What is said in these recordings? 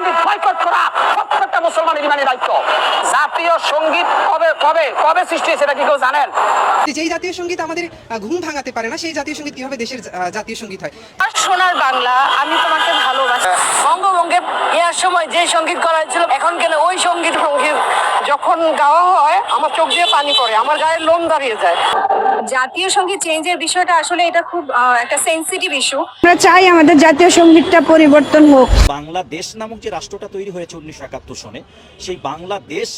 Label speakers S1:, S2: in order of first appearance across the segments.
S1: সংগীত বয়কট করা প্রত্যেকটা মুসলমানের ইমানের দায়িত্ব। জাতীয় সংগীত কবে কবে কবে সৃষ্টি হয়েছে এটা কি কেউ জানেন?
S2: যেই জাতীয় সংগীত আমাদের ঘুম ভাঙাতে পারে না সেই জাতীয় সংগীত কীভাবে দেশের জাতীয় সংগীত হয়?
S3: আর সোনার বাংলা আমি তোমাকে ভালোবাসি। বঙ্গভঙ্গে ইয়ার সময় যে সংগীত করা হয়েছিল এখন কেন ওই সংগীত সংগীত যখন গাওয়া হয় আমার চোখ দিয়ে পানি পড়ে আমার গায়ে লোম দাঁড়িয়ে যায়।
S4: জাতীয় সংগীত চেঞ্জের বিষয়টা আসলে এটা খুব একটা সেন্সিটিভ ইস্যু
S5: আমরা চাই আমাদের জাতীয় সঙ্গীতটা পরিবর্তন হোক।
S6: বাংলাদেশ নামক যে রাষ্ট্রটা তৈরি হয়েছে উনিশশো একাত্তর সনে সেই বাংলাদেশ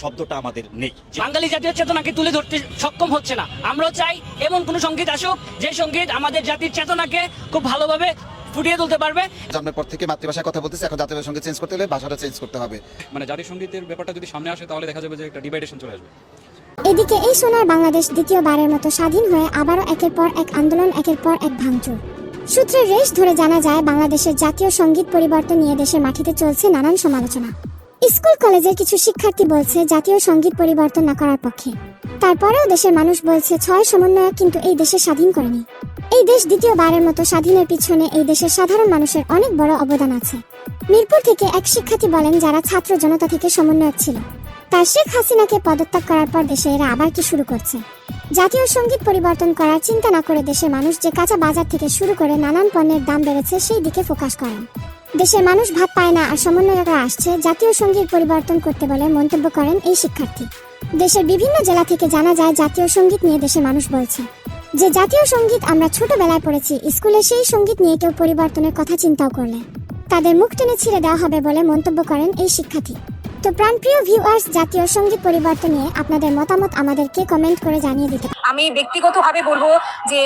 S6: শব্দটা আমাদের নেই।
S7: বাঙালি জাতীয় চেতনাকে তুলে ধরতে সক্ষম হচ্ছে না। আমরাও চাই এমন কোন সংগীত আসুক যে সংগীত আমাদের জাতির চেতনাকে খুব ভালোভাবে ফুটিয়ে তুলতে পারবে।
S8: জন্মের পর থেকে মাতৃভাষায় কথা বলতেছে এখন জাতীয় সঙ্গে চেঞ্জ করতে হলে ভাষাটা চেঞ্জ করতে হবে।
S9: মানে জাতীয় সঙ্গীতের ব্যাপারটা যদি সামনে আসে তাহলে দেখা যাবে যে একটা ডিভাইডেশন চলে আসবে।
S10: এদিকে এই সোনার বাংলাদেশ দ্বিতীয়বারের মতো স্বাধীন হয়ে আবারও একের পর এক আন্দোলন একের পর এক ভাঙচুর। সূত্রের রেশ ধরে জানা যায় বাংলাদেশের জাতীয় সংগীত পরিবর্তন নিয়ে দেশের মাটিতে চলছে নানান সমালোচনা। স্কুল কলেজের কিছু শিক্ষার্থী বলছে জাতীয় সংগীত পরিবর্তন না করার পক্ষে। তারপরেও দেশের মানুষ বলছে ছয় সমন্বয় কিন্তু এই দেশে স্বাধীন করেনি। এই দেশ দ্বিতীয়বারের মতো স্বাধীনের পিছনে এই দেশের সাধারণ মানুষের অনেক বড় অবদান আছে। মিরপুর থেকে এক শিক্ষার্থী বলেন, যারা ছাত্র জনতা থেকে সমন্বয়ক ছিল, তার শেখ হাসিনাকে পদত্যাগ করার পর দেশে এরা আবার কি শুরু করছে? জাতীয় সংগীত পরিবর্তন করার চিন্তা না করে দেশের মানুষ যে কাঁচা বাজার থেকে শুরু করে নানান পণ্যের দাম বেড়েছে, সেই দিকে ফোকাস করেন। দেশের মানুষ ভাত পায় না আর সমন্বয়করা আসছে জাতীয় সংগীত পরিবর্তন করতে বলে মন্তব্য করেন এই শিক্ষার্থী। দেশের বিভিন্ন জেলা থেকে জানা যায়, জাতীয় সংগীত নিয়ে দেশের মানুষ বলছে। যে জাতীয় সংগীত আমরা ছোটবেলায় পড়েছি, স্কুলে সেই সংগীত নিয়ে কেউ পরিবর্তনের কথা চিন্তাও করলে। তাদের মুখ টেনে ছিঁড়ে দেওয়া হবে বলে মন্তব্য করেন এই শিক্ষার্থী। তো প্রাণপ্রিয় ভিউয়ার্স জাতীয় সংগীত পরিবর্তন নিয়ে আপনাদের মতামত আমাদেরকে কমেন্ট করে জানিয়ে দিতে
S4: আমি ব্যক্তিগতভাবে বলব যে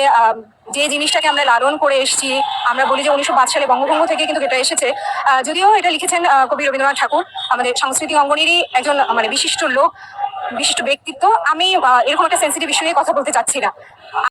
S4: যে জিনিসটাকে আমরা লালন করে এসেছি, আমরা বলি যে উনিশশো পাঁচ সালে বঙ্গভঙ্গ থেকে কিন্তু এটা এসেছে। যদিও এটা লিখেছেন কবি রবীন্দ্রনাথ ঠাকুর, আমাদের সংস্কৃতি অঙ্গনেরই একজন মানে বিশিষ্ট লোক, বিশিষ্ট ব্যক্তিত্ব। আমি এরকম একটা সেন্সিটিভ ইস্যু নিয়ে কথা বলতে চাচ্ছি না।